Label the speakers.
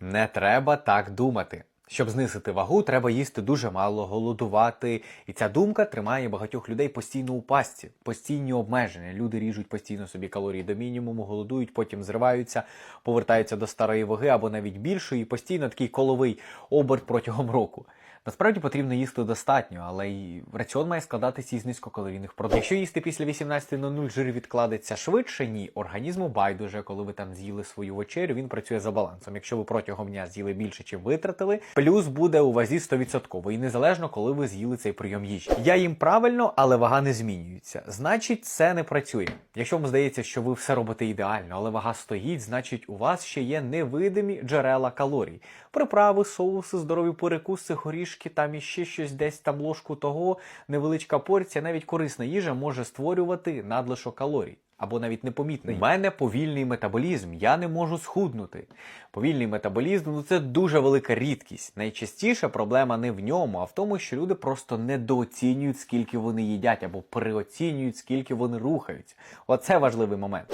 Speaker 1: Не треба так думати. Щоб знизити вагу, треба їсти дуже мало, голодувати. І ця думка тримає багатьох людей постійно у пастці, постійні обмеження. Люди ріжуть постійно собі калорії до мінімуму, голодують, потім зриваються, повертаються до старої ваги або навіть більшої, і постійно такий коловий оберт протягом року. Насправді потрібно їсти достатньо, але й раціон має складатися із низькокалорійних продуктів. Якщо їсти після 18.00 жир відкладеться швидше, ні, організму байдуже, коли ви там з'їли свою вечерю, він працює за балансом. Якщо ви протягом дня з'їли більше, чим витратили, плюс буде у вазі 100%, і незалежно, коли ви з'їли цей прийом їжі. Я їм правильно, але вага не змінюється. Значить, це не працює. Якщо вам здається, що ви все робите ідеально, але вага стоїть, значить у вас ще є невидимі джерела калорій. Приправи, соуси, здорові перекуси, горішки, там іще щось десь там ложку того, невеличка порція, навіть корисна їжа може створювати надлишок калорій. Або навіть непомітний. У мене повільний метаболізм, я не можу схуднути. Повільний метаболізм ну це дуже велика рідкість. Найчастіша проблема не в ньому, а в тому, що люди просто недооцінюють, скільки вони їдять, або переоцінюють, скільки вони рухаються. Оце важливий момент.